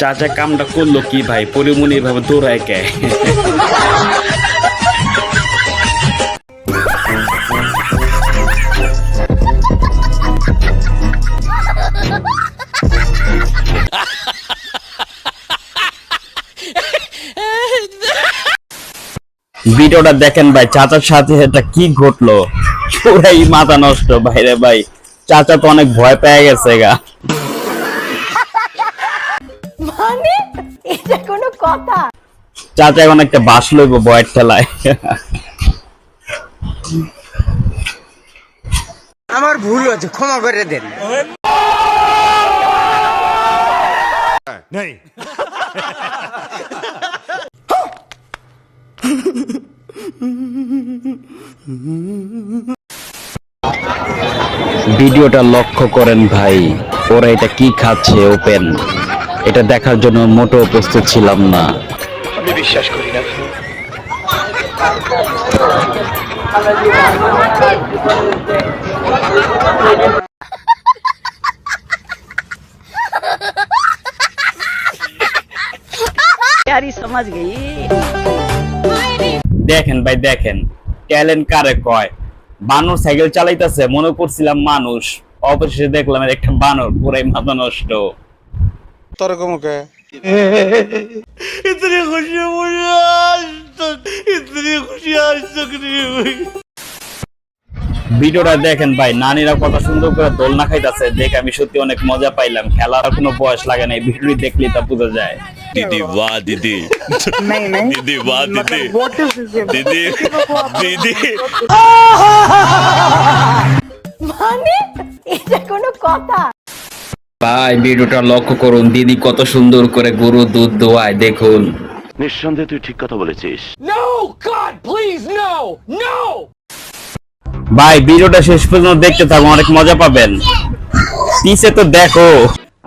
চাচা কামটা করল কি ভাই? পরিমণি এভাবে দৌড়ায় কে? ভিডিওটা দেখেন ভাই, চাচার সাথে এটা কি ঘটলো? পুরাই মাথা নষ্ট ভাইরে ভাই। চাচা তো অনেক ভয় পেয়ে গেছে গা। এটা কোনো কথা। চাচা এখন একটা বাস লইব বয়ের ঠেলায়। আমার ভুল হয়েছে ক্ষমা করে দেন। ভিডিওটা লক্ষ্য করেন ভাই ওরা এটা কি খাচ্ছে ওপেন। এটা দেখার জন্য মোটো উপস্থিত ছিলাম না। আমি বিশ্বাস করি না। দেখেন ভাই দেখেন। ট্যালেন্ট কারে কয়? বানর সাইকেল চালাইতেছে মনে করছিলাম মানুষ। অবশেষে দেখলাম একটা বানর পুরাই মাথা নষ্ট। তোর কমকে ইতনি খুশি মুঝে আজ তক ইতনি খুশি আজ তক ভিডিওটা দেখেন ভাই নানিরা কত সুন্দর করে দোলনা খাইতেছে দেখে আমি সত্যি অনেক মজা পাইলাম। খেলার কোনো বয়স লাগে না ভিডিওটি দেখলে তা বোঝা যায়। দিদি বা দিদি। দিদি বা মানে দিদি। দিদি দিদি। মানে এটা কোনো কথা। ভাই ভিডিওটা লক্ষ্য করুন দিদি কত সুন্দর করে গরু দুধ দোয়ায় দেখুন। নিঃসন্দেহে তুই ঠিক কথা বলেছিস। No god please no no ভাই ভিডিওটা শেষ পর্যন্ত দেখতে থাকুন অনেক মজা পাবেন। পিছে তো দেখো।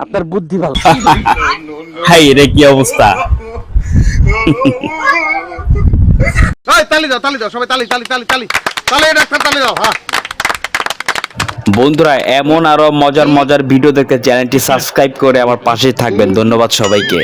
আপনার বুদ্ধি ভালো। হাই রে কি অবস্থা? তালি দাও তালি দাও সবাই তালি তালি তালি তালি তালি। ডাক্তার তালি দাও হ্যাঁ। বন্ধুরা, এমন আরও মজার মজার ভিডিও দেখতে চ্যানেলটি সাবস্ক্রাইব করে আমার পাশে থাকবেন। ধন্যবাদ সবাইকে।